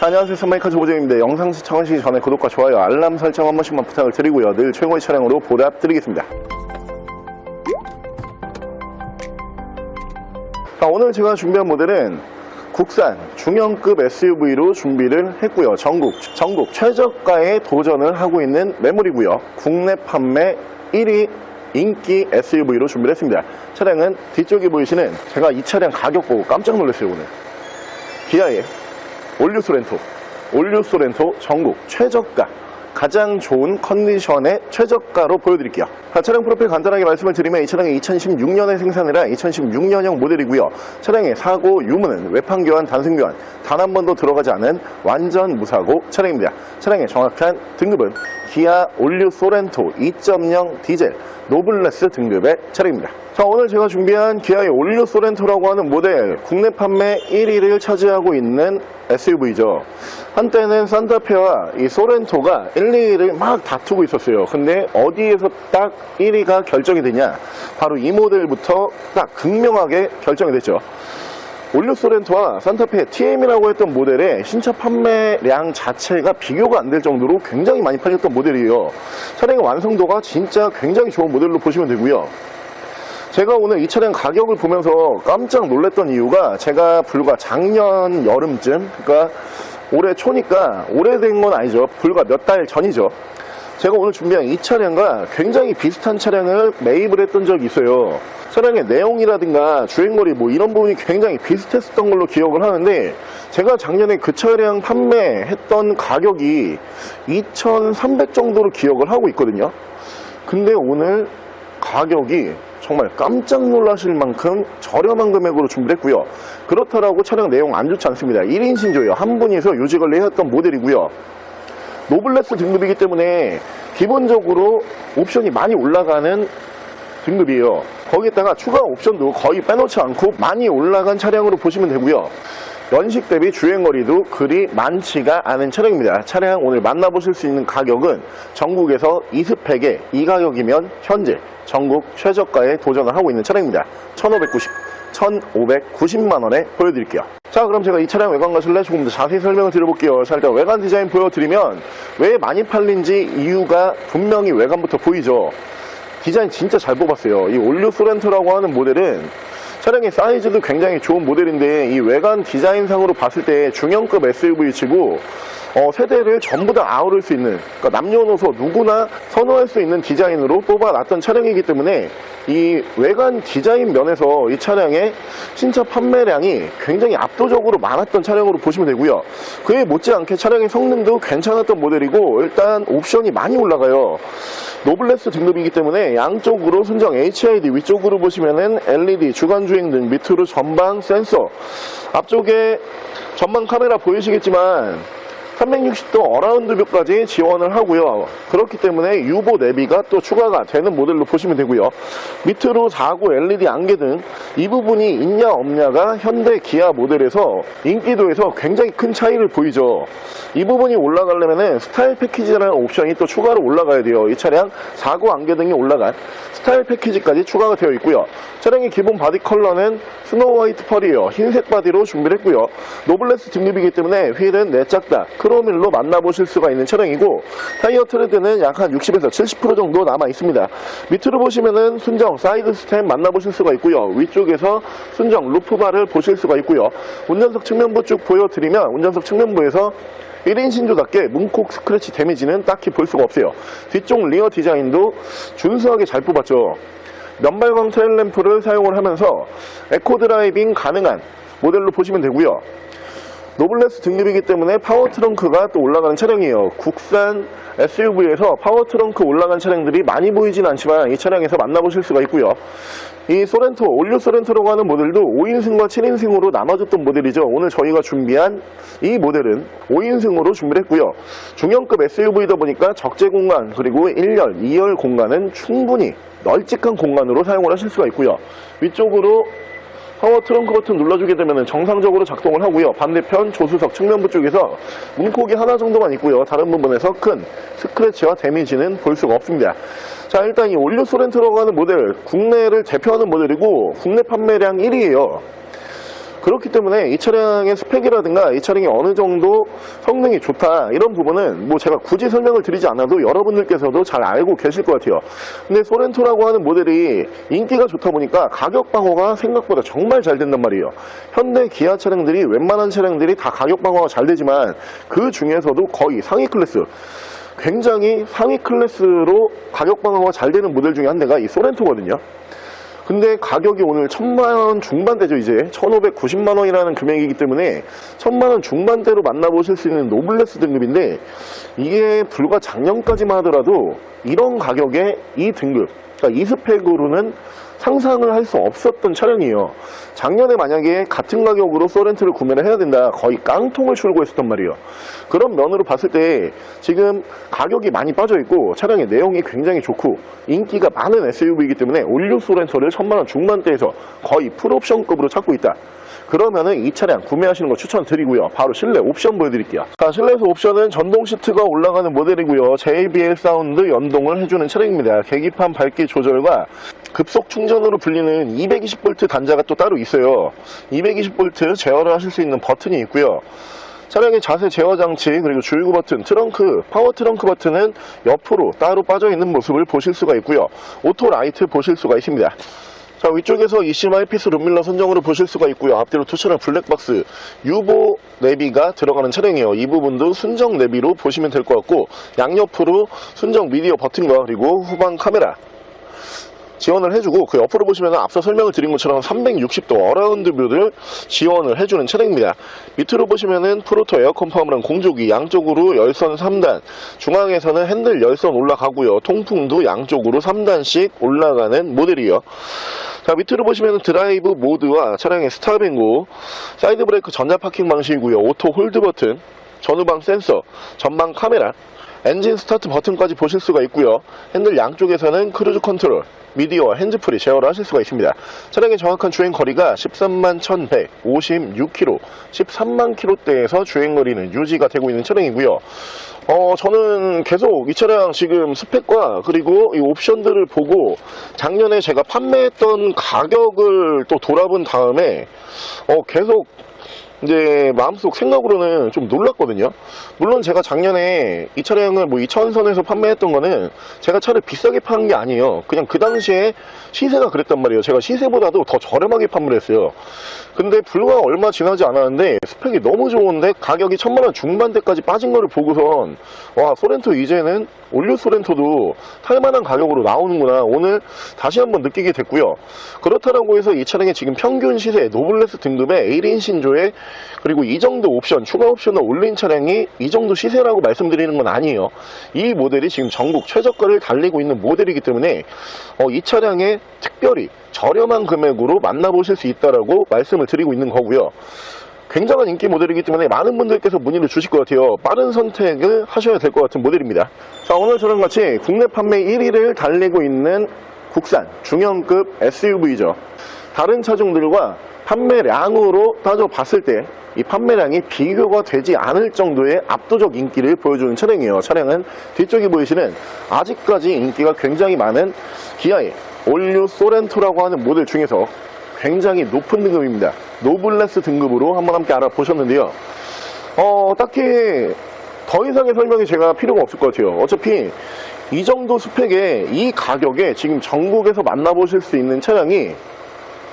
자, 안녕하세요. 선마이카 조보정입니다. 영상 시청하시기 전에 구독과 좋아요, 알람 설정 한 번씩만 부탁을 드리고요. 늘 최고의 차량으로 보답드리겠습니다. 자, 오늘 제가 준비한 모델은 국산 중형급 SUV로 준비를 했고요. 전국, 전국 최저가에 도전을 하고 있는 매물이고요. 국내 판매 1위 인기 SUV로 준비를 했습니다. 차량은 뒤쪽에 보이시는 제가 이 차량 가격 보고 깜짝 놀랐어요, 오늘. 기아의 올류 소렌토, 올류 소렌토 전국 최저가 가장 좋은 컨디션의 최저가로 보여드릴게요. 자, 차량 프로필 간단하게 말씀을 드리면 이 차량이 2016년에 생산이라 2016년형 모델이고요. 차량의 사고 유무는 외판 교환, 단순 교환 단 한 번도 들어가지 않은 완전 무사고 차량입니다. 차량의 정확한 등급은 기아 올류 소렌토 2.0 디젤 노블레스 등급의 차량입니다. 자, 오늘 제가 준비한 기아의 올류 소렌토라고 하는 모델 국내 판매 1위를 차지하고 있는 SUV죠. 한때는 산타페와 이 소렌토가 1, 2위를 막 다투고 있었어요. 근데 어디에서 딱 1위가 결정이 되냐? 바로 이 모델부터 딱 극명하게 결정이 됐죠. 올류 소렌토와 산타페 TM이라고 했던 모델의 신차 판매량 자체가 비교가 안 될 정도로 굉장히 많이 팔렸던 모델이에요. 차량의 완성도가 진짜 굉장히 좋은 모델로 보시면 되고요. 제가 오늘 이 차량 가격을 보면서 깜짝 놀랐던 이유가 제가 불과 작년 여름쯤, 그러니까 올해 초니까 오래된 건 아니죠. 불과 몇 달 전이죠. 제가 오늘 준비한 이 차량과 굉장히 비슷한 차량을 매입을 했던 적이 있어요. 차량의 내용이라든가 주행거리 뭐 이런 부분이 굉장히 비슷했었던 걸로 기억을 하는데 제가 작년에 그 차량 판매했던 가격이 2,300 정도로 기억을 하고 있거든요. 근데 오늘 가격이 정말 깜짝 놀라실 만큼 저렴한 금액으로 준비를 했고요. 그렇다라고 차량 내용 안 좋지 않습니다. 1인 신조예요. 한 분이서 유지관리 했던 모델이고요. 노블레스 등급이기 때문에 기본적으로 옵션이 많이 올라가는 등급이에요. 거기에다가 추가 옵션도 거의 빼놓지 않고 많이 올라간 차량으로 보시면 되고요. 연식 대비 주행거리도 그리 많지가 않은 차량입니다. 차량 오늘 만나보실 수 있는 가격은 전국에서 2스펙에 이 가격이면 현재 전국 최저가에 도전을 하고 있는 차량입니다. 1590, 1590만 원에 보여드릴게요. 자 그럼 제가 이 차량 외관과 실내 조금 더 자세히 설명을 드려볼게요. 자 일단 외관 디자인 보여드리면 왜 많이 팔린지 이유가 분명히 외관부터 보이죠. 디자인 진짜 잘 뽑았어요. 이 올류 소렌토라고 하는 모델은 차량의 사이즈도 굉장히 좋은 모델인데 이 외관 디자인상으로 봤을 때 중형급 SUV치고 어, 세대를 전부 다 아우를 수 있는 그러니까 남녀노소 누구나 선호할 수 있는 디자인으로 뽑아놨던 차량이기 때문에 이 외관 디자인 면에서 이 차량의 신차 판매량이 굉장히 압도적으로 많았던 차량으로 보시면 되고요. 그에 못지않게 차량의 성능도 괜찮았던 모델이고 일단 옵션이 많이 올라가요. 노블레스 등급이기 때문에 양쪽으로 순정 HID 위쪽으로 보시면은 LED 주간 주행 등 밑으로 전방 센서 앞쪽에 전방 카메라 보이시겠지만 360도 어라운드 뷰까지 지원을 하고요. 그렇기 때문에 유보 내비가 또 추가가 되는 모델로 보시면 되고요. 밑으로 4구 LED 안개 등 이 부분이 있냐 없냐가 현대 기아 모델에서 인기도에서 굉장히 큰 차이를 보이죠. 이 부분이 올라가려면 스타일 패키지라는 옵션이 또 추가로 올라가야 돼요. 이 차량 4구 안개 등이 올라간 스타일 패키지까지 추가가 되어 있고요. 차량의 기본 바디 컬러는 스노우 화이트 펄이에요. 흰색 바디로 준비를 했고요. 노블레스 등급이기 때문에 휠은 내짝다 크로밀로 만나보실 수가 있는 차량이고 타이어 트레드는 약 한 60에서 70% 정도 남아 있습니다. 밑으로 보시면은 순정 사이드 스텝 만나보실 수가 있고요. 위쪽에서 순정 루프바를 보실 수가 있고요. 운전석 측면부 쭉 보여드리면 운전석 측면부에서 1인 신조답게 문콕 스크래치 데미지는 딱히 볼 수가 없어요. 뒤쪽 리어 디자인도 준수하게 잘 뽑았 죠. 면발광 테일 램프를 사용을 하면서 에코 드라이빙 가능한 모델로 보시면 되고요. 노블레스 등급이기 때문에 파워 트렁크가 또 올라가는 차량이에요. 국산 SUV에서 파워 트렁크 올라간 차량들이 많이 보이진 않지만 이 차량에서 만나보실 수가 있고요. 이 소렌토, 올류 소렌토라고 하는 모델도 5인승과 7인승으로 나눠졌던 모델이죠. 오늘 저희가 준비한 이 모델은 5인승으로 준비를 했고요. 중형급 SUV다 보니까 적재 공간 그리고 1열, 2열 공간은 충분히 널찍한 공간으로 사용을 하실 수가 있고요. 위쪽으로 파워 트렁크 버튼 눌러주게 되면 정상적으로 작동을 하고요. 반대편 조수석 측면부 쪽에서 문콕이 하나 정도만 있고요. 다른 부분에서 큰 스크래치와 데미지는 볼 수가 없습니다. 자 일단 이 올류 소렌토라고 하는 모델 국내를 대표하는 모델이고 국내 판매량 1위예요. 그렇기 때문에 이 차량의 스펙이라든가 이 차량이 어느 정도 성능이 좋다 이런 부분은 뭐 제가 굳이 설명을 드리지 않아도 여러분들께서도 잘 알고 계실 것 같아요. 근데 소렌토라고 하는 모델이 인기가 좋다 보니까 가격 방어가 생각보다 정말 잘 된단 말이에요. 현대 기아 차량들이 웬만한 차량들이 다 가격 방어가 잘 되지만 그 중에서도 거의 상위 클래스 굉장히 상위 클래스로 가격 방어가 잘 되는 모델 중에 한 대가 이 소렌토거든요. 근데 가격이 오늘 천만 원 중반대죠 이제. 1590만 원이라는 금액이기 때문에 천만 원 중반대로 만나보실 수 있는 노블레스 등급인데 이게 불과 작년까지만 하더라도 이런 가격에 이 등급 그러니까 이 스펙으로는 상상을 할 수 없었던 차량이에요 작년에 만약에 같은 가격으로 소렌트를 구매를 해야 된다 거의 깡통을 출고했었단 말이에요 그런 면으로 봤을 때 지금 가격이 많이 빠져 있고 차량의 내용이 굉장히 좋고 인기가 많은 SUV이기 때문에 올류 소렌토를 천만원 중반대에서 거의 풀옵션급으로 찾고 있다 그러면은 이 차량 구매하시는 거 추천드리고요. 바로 실내 옵션 보여드릴게요. 자, 실내에서 옵션은 전동 시트가 올라가는 모델이고요. JBL 사운드 연동을 해주는 차량입니다. 계기판 밝기 조절과 급속 충전으로 불리는 220V 단자가 또 따로 있어요. 220V 제어를 하실 수 있는 버튼이 있고요. 차량의 자세 제어 장치 그리고 주유구 버튼, 트렁크, 파워 트렁크 버튼은 옆으로 따로 빠져 있는 모습을 보실 수가 있고요. 오토 라이트 보실 수가 있습니다. 자 위쪽에서 이시마 에피스 룸밀러 선정으로 보실 수가 있고요 앞뒤로 투철한 블랙박스 유보 내비가 들어가는 차량이에요 이 부분도 순정 내비로 보시면 될 것 같고 양옆으로 순정 미디어 버튼과 그리고 후방 카메라 지원을 해주고 그 옆으로 보시면 앞서 설명을 드린 것처럼 360도 어라운드 뷰를 지원을 해주는 차량입니다. 밑으로 보시면은 프로토 에어컨 파워랑 공조기 양쪽으로 열선 3단 중앙에서는 핸들 열선 올라가고요. 통풍도 양쪽으로 3단씩 올라가는 모델이요. 자 밑으로 보시면 드라이브 모드와 차량의 스타뱅고 사이드 브레이크 전자 파킹 방식이고요. 오토 홀드 버튼 전후방 센서 전방 카메라 엔진 스타트 버튼까지 보실 수가 있고요. 핸들 양쪽에서는 크루즈 컨트롤, 미디어와 핸즈프리 제어를 하실 수가 있습니다. 차량의 정확한 주행 거리가 13만 1156km, 13만 km대에서 주행 거리는 유지가 되고 있는 차량이고요. 어, 저는 계속 이 차량 지금 스펙과 그리고 이 옵션들을 보고 작년에 제가 판매했던 가격을 또 돌아본 다음에 어, 계속 이제 마음속 생각으로는 좀 놀랐거든요. 물론 제가 작년에 이 차량을 뭐 2천선에서 판매했던 거는 제가 차를 비싸게 파는 게 아니에요. 그냥 그 당시에 시세가 그랬단 말이에요. 제가 시세보다도 더 저렴하게 판매를 했어요. 근데 불과 얼마 지나지 않았는데 스펙이 너무 좋은데 가격이 천만 원 중반대까지 빠진 거를 보고선 와 소렌토 이제는 올류 소렌토도 탈만한 가격으로 나오는구나 오늘 다시 한번 느끼게 됐고요. 그렇다라고 해서 이 차량의 지금 평균 시세 노블레스 등급의 1인 신조에 그리고 이 정도 옵션 추가 옵션을 올린 차량이 이 정도 시세라고 말씀드리는 건 아니에요. 이 모델이 지금 전국 최저가를 달리고 있는 모델이기 때문에 어, 이 차량에 특별히 저렴한 금액으로 만나보실 수 있다라고 말씀을 드리고 있는 거고요. 굉장한 인기 모델이기 때문에 많은 분들께서 문의를 주실 것 같아요. 빠른 선택을 하셔야 될 것 같은 모델입니다. 자, 오늘 저랑 같이 국내 판매 1위를 달리고 있는 국산 중형급 SUV죠. 다른 차종들과 판매량으로 따져봤을 때 이 판매량이 비교가 되지 않을 정도의 압도적 인기를 보여주는 차량이에요. 차량은 뒤쪽에 보이시는 아직까지 인기가 굉장히 많은 기아의 올류 소렌토라고 하는 모델 중에서 굉장히 높은 등급입니다. 노블레스 등급으로 한번 함께 알아보셨는데요. 어, 딱히 더 이상의 설명이 제가 필요가 없을 것 같아요. 어차피 이 정도 스펙에 이 가격에 지금 전국에서 만나보실 수 있는 차량이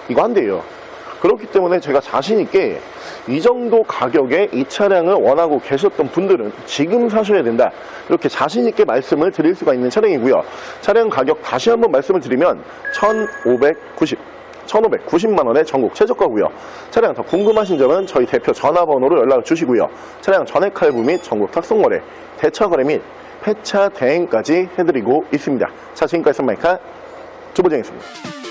이거 한 대예요. 그렇기 때문에 제가 자신 있게 이 정도 가격에 이 차량을 원하고 계셨던 분들은 지금 사셔야 된다. 이렇게 자신 있게 말씀을 드릴 수가 있는 차량이고요. 차량 가격 다시 한번 말씀을 드리면 1590. 1,590만원의 전국 최저가고요. 차량 더 궁금하신 점은 저희 대표 전화번호로 연락을 주시고요. 차량 전액 할부 및 전국 탁송거래, 대차거래 및 폐차 대행까지 해드리고 있습니다. 자, 지금까지 선마이카 주보정이었습니다.